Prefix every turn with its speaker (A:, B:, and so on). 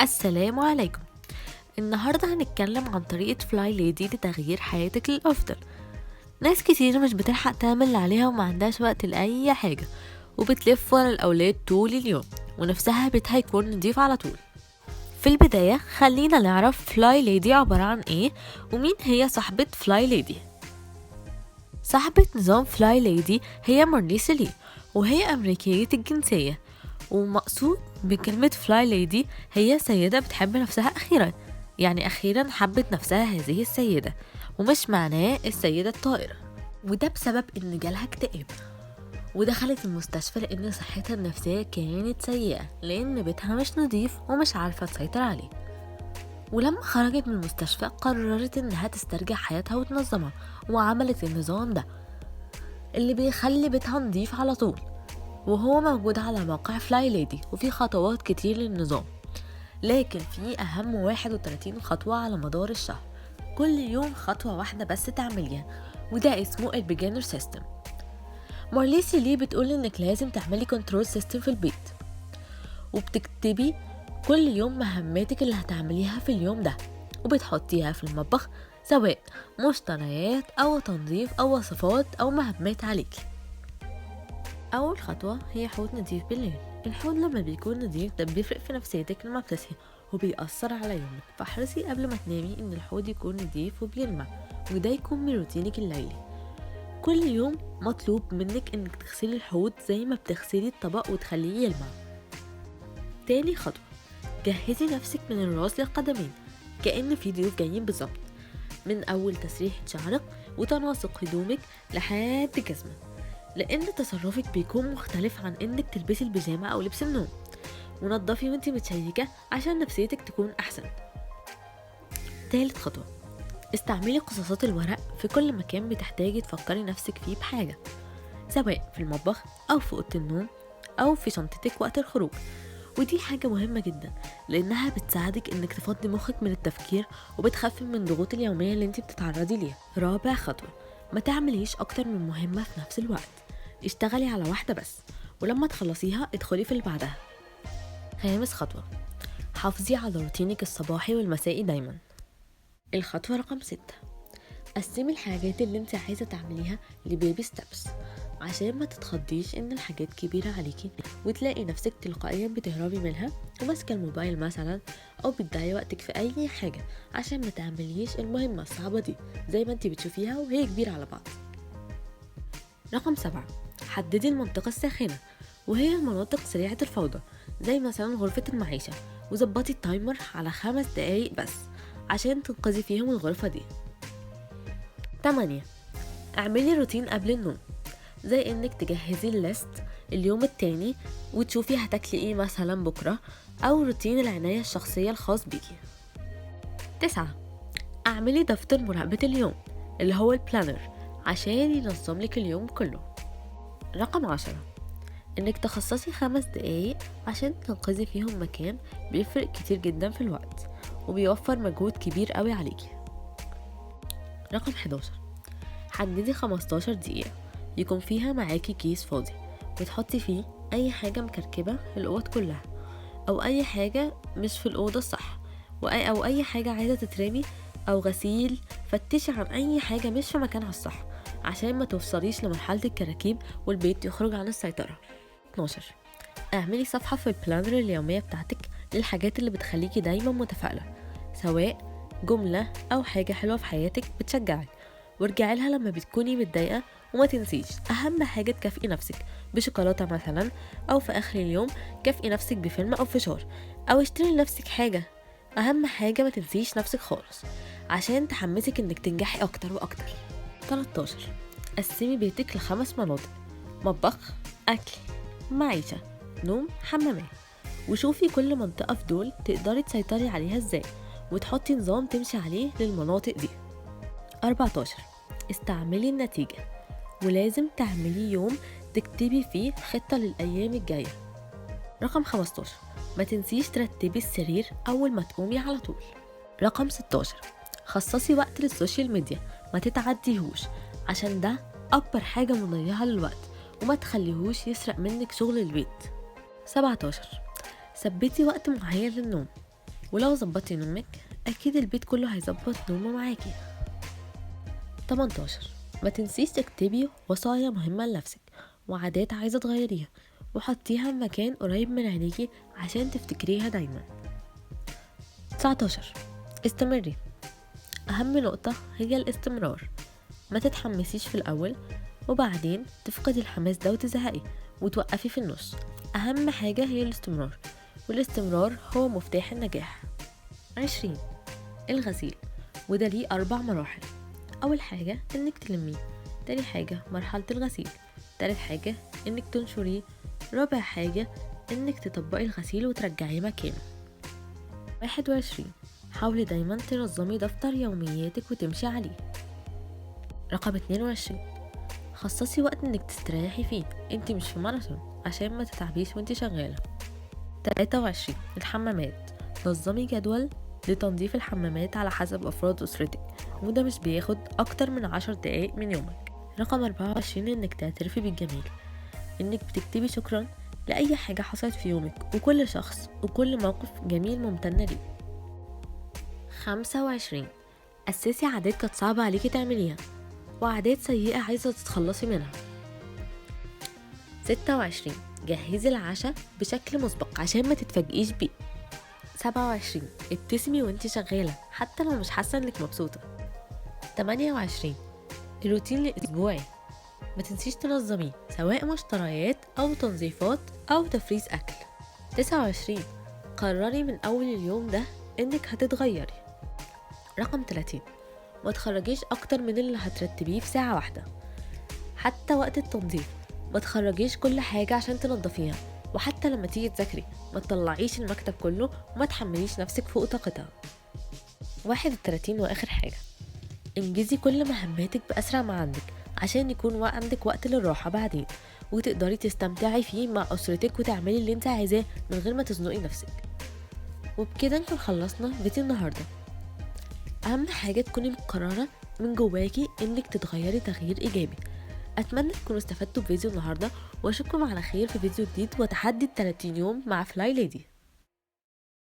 A: السلام عليكم. النهاردة هنتكلم عن طريقة فلاي ليدي لتغيير حياتك للأفضل. ناس كتير مش بتلحق تعمل اللي عليها وما عندهاش وقت لأي حاجة وبتلف ورا الأولاد طول اليوم ونفسها بيتها يكون نضيف على طول. في البداية خلينا نعرف فلاي ليدي عبارة عن إيه ومين هي صاحبة فلاي ليدي صاحبة نظام فلاي ليدي هي مارليسا لي وهي أمريكية الجنسية. ومقصود بكلمة فلاي ليدي هي سيدة بتحب نفسها أخيرا. يعني أخيرا حبت نفسها هذه السيدة ومش معناه السيدة الطائرة. وده بسبب إن جالها اكتئاب ودخلت المستشفى لأن صحتها النفسية كانت سيئة لأن بيتها مش نضيف ومش عارفة تسيطر عليه. ولما خرجت من المستشفى قررت إنها تسترجع حياتها وتنظمها وعملت النظام ده اللي بيخلي بيتها نضيف على طول. وهو موجود على موقع فلاي ليدي وفي خطوات كتير للنظام. لكن في أهم 31 خطوة على مدار الشهر. كل يوم خطوة واحدة بس تعمليها وده اسمه البيجنر سيستم مارليسي ليه بتقول إنك لازم تعملي كنترول سيستم في البيت؟ وبتكتبي كل يوم مهماتك اللي هتعمليها في اليوم ده وبتحطيها في المطبخ سواء مشتريات أو تنظيف أو وصفات أو مهمات عليكي. أول خطوة هي حوض نضيف بالليل. الحوض لما بيكون نضيف ده بيفرق في نفسيتك لما بتصحي وبيأثر على يومك. فاحرصي قبل ما تنامي إن الحوض يكون نضيف وبيلمع وده يكون من روتينك الليلي. كل يوم مطلوب منك إنك تغسلي الحوض زي ما بتغسلي الطبق وتخليه يلمع. تاني خطوة جهزي نفسك من الراس للقدمين كأن في ضيوف جايين بالظبط. من أول تسريحة شعرك وتناسق هدومك لحد جسمك. لأن تصرفك بيكون مختلف عن إنك تلبسي البيجامة أو لبس النوم. ونضفي وإنتي متشيكة عشان نفسيتك تكون أحسن. تالت خطوة. استعملي قصاصات الورق في كل مكان بتحتاجي تفكري نفسك فيه بحاجة. سواء في المطبخ أو في أوضة النوم أو في شنطتك وقت الخروج. ودي حاجة مهمة جدا لأنها بتساعدك إنك تفضي مخك من التفكير وبتخفف من الضغوط اليومية اللي انت بتتعرضي ليها. رابع خطوة. ما تعمليش أكتر من مهمة في نفس الوقت. اشتغلي على واحدة بس ولما تخلصيها ادخلي في اللي بعدها. خامس خطوة. حافظي على روتينك الصباحي والمسائي دايما. الخطوة رقم ستة. قسمي الحاجات اللي انت عايزة تعمليها لبيبي ستابس عشان ما تتخضيش إن الحاجات كبيرة عليكي. وتلاقي نفسك تلقائيا بتهربي منها وماسكة الموبايل مثلا أو بتضيعي وقتك في أي حاجة عشان ما تعمليش المهمة الصعبة دي زي ما انت بتشوفيها وهي كبيرة على بعض. رقم سبعة حددي المنطقة الساخنة وهي المناطق سريعة الفوضى زي مثلا غرفة المعيشة. وظبطي التايمر على خمس دقايق بس عشان تنقذي فيهم الغرفة دي. تمانية اعملي روتين قبل النوم. زي إنك تجهزي الليست اليوم التاني وتشوفي هتاكلي إيه مثلا بكرة أو روتين العناية الشخصية الخاص بيكي. تسعة أعملي دفتر مراقبة اليوم اللي هو البلانر عشان ينظم لك اليوم كله. رقم عشرة إنك تخصصي خمس دقايق عشان تنقذي فيهم مكان بيفرق كتير جدا في الوقت وبيوفر مجهود كبير قوي عليكي. رقم 11 حددي 15 دقيقة يكون فيها معاكي كيس فاضي وتحطي فيه أي حاجة مكركبة الأوض كلها أو أي حاجة مش في الأوضة الصح أو أي حاجة عايزة تترمي أو غسيل فتشي عن أي حاجة مش في مكانها الصح عشان ما توصليش لمرحلة الكراكيب والبيت يخرج عن السيطرة. 12 اعملي صفحة في البلانر اليومية بتاعتك للحاجات اللي بتخليكي دايما متفائلة سواء جملة أو حاجة حلوة في حياتك بتشجعك. وارجعي لها لما بتكوني متضايقة وما تنسيش أهم حاجة تكافئي نفسك بشوكولاتة مثلا أو في آخر اليوم كافئي نفسك بفيلم أو فشار أو اشتري لنفسك حاجة. أهم حاجة ما تنسيش نفسك خالص عشان تحمسك إنك تنجحي أكتر وأكتر. 13 قسمي بيتك لخمس مناطق مطبخ أكل معيشة نوم حمامات. وشوفي كل منطقة في دول تقدري تسيطري عليها إزاي وتحطي نظام تمشي عليه للمناطق دي. 14 استعملي النتيجة. ولازم تعملي يوم تكتبي فيه خطة للأيام الجاية. رقم 15 ما تنسيش ترتبي السرير أول ما تقومي على طول. رقم 16 خصصي وقت للسوشيال ميديا ما تتعديهوش عشان ده أكبر حاجة مضيعة للوقت وما تخليهوش يسرق منك شغل البيت. 17 ثبتي وقت معين للنوم. ولو ظبطتي نومك أكيد البيت كله هيظبط نومه معاكي. 18 ما تنسيش تكتبي وصايا مهمة لنفسك وعادات عايزة تغيريها وحطيها في مكان قريب من عينيكي عشان تفتكريها دايما. 19 استمري. أهم نقطة هي الاستمرار. ما تتحمسيش في الأول وبعدين تفقدي الحماس ده وتزهقي وتوقفي في النص. أهم حاجة هي الاستمرار. والاستمرار هو مفتاح النجاح. عشرين. الغسيل. وده ليه أربع مراحل. أول حاجة إنك تلميه تاني حاجة مرحلة الغسيل تالت حاجة إنك تنشريه رابع حاجة إنك تطبقي الغسيل وترجعيه مكانه. واحد وعشرين حاولي دايما تنظمي دفتر يومياتك وتمشي عليه. رقم اتنين وعشرين خصصي وقت إنك تستريحي فيه. إنت مش في ماراثون عشان ما تتعبيش وإنت تلاتة وعشرين الحمامات. نظمي جدول لتنظيف الحمامات على حسب أفراد أسرتك. وده مش بياخد أكتر من عشر دقايق من يومك. رقم أربعة وعشرين إنك تعترفي بالجميل. إنك بتكتبي شكرا لأي حاجة حصلت في يومك وكل شخص وكل موقف جميل ممتنة ليه. خمسة وعشرين. أسسي عادات كانت صعبة عليكي تعمليها وعادات سيئة عايزة تتخلصي منها. ستة وعشرين. جهزي العشاء بشكل مسبق عشان ما تتفاجئيش بيه. سبعة وعشرين. ابتسمي وانتي شغالة حتى لو مش حاسة إنك مبسوطة. تمانية وعشرين. الروتين الأسبوعي. ما تنسيش تنظميه سواء مشتريات أو تنظيفات أو تفريز أكل. تسعة وعشرين. قرري من أول اليوم ده إنك هتتغيري. رقم 30 ما تخرجيش أكتر من اللي هترتبيه في ساعة واحدة. حتى وقت التنظيف. ما تخرجيش كل حاجة عشان تنضفيها وحتى لما تيجي تذاكري ما تطلعيش المكتب كله وما تحمليش نفسك فوق طاقتها. واحد وتلاتين وآخر حاجة. انجزي كل مهماتك بأسرع ما عندك عشان يكون عندك وقت للراحة بعدين وتقدري تستمتعي فيه مع أسرتك وتعملي اللي انت عايزاه من غير ما تزنقي نفسك. وبكده نكون خلصنا فيديو النهارده. أهم حاجة تكوني مقررة من جواكي إنك تتغيري تغيير إيجابي. أتمنى تكونوا استفدتوا بفيديو النهارده وأشوفكم على خير في فيديو جديد وتحدي ال 30 يوم مع فلاي ليدي